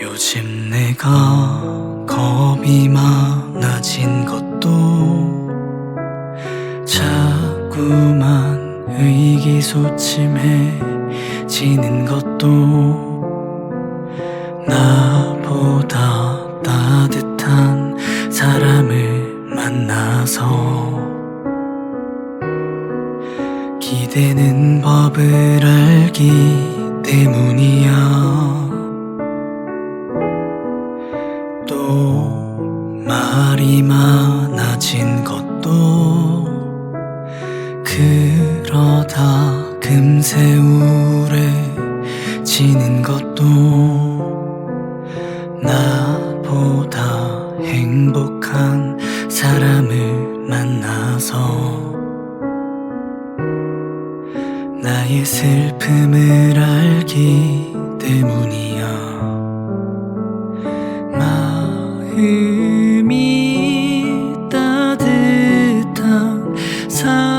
요즘 내가 겁이 많아진 것도 자꾸만 의기소침해지는 것도 나보다 따뜻한 사람을 만나서 기대는 법을 알기 때문이야. 또 말이 많아진 것도 그러다 금세 우울해지는 것도 나보다 행복한 사람을 만나서 나의 슬픔을 알기 때문이야. 마음이 따뜻한 사람이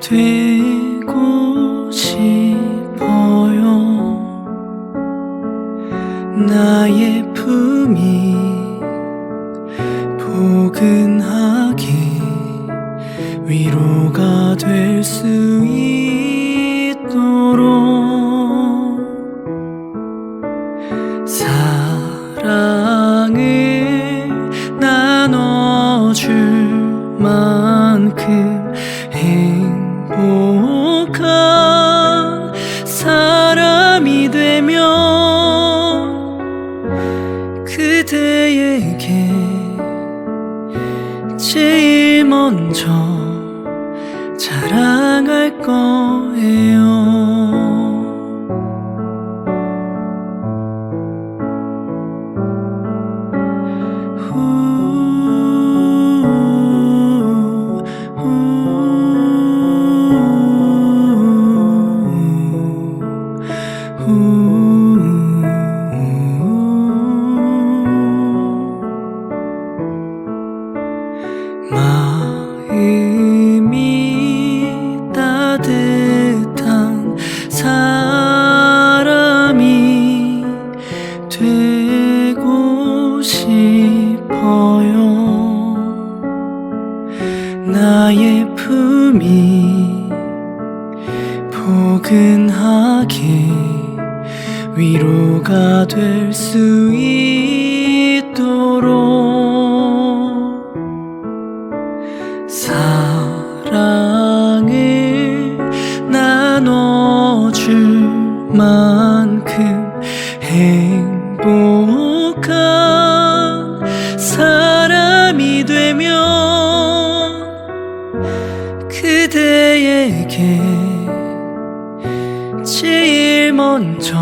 되고 싶어요. 나의 품이 포근하게 위로가 될 수 있도록 사랑을 나눠줄 만큼 행복한 사람이 되면 그대에게 제일 먼저 자랑할 거예요. 나의 품이 포근하게 위로가 될 수 있도록 사랑을 나눠줄 만큼 행 먼저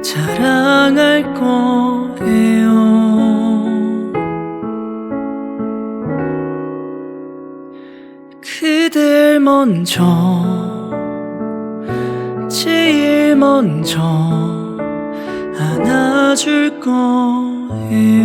자랑할 거예요. 그댈 먼저 제일 먼저 안아줄 거예요.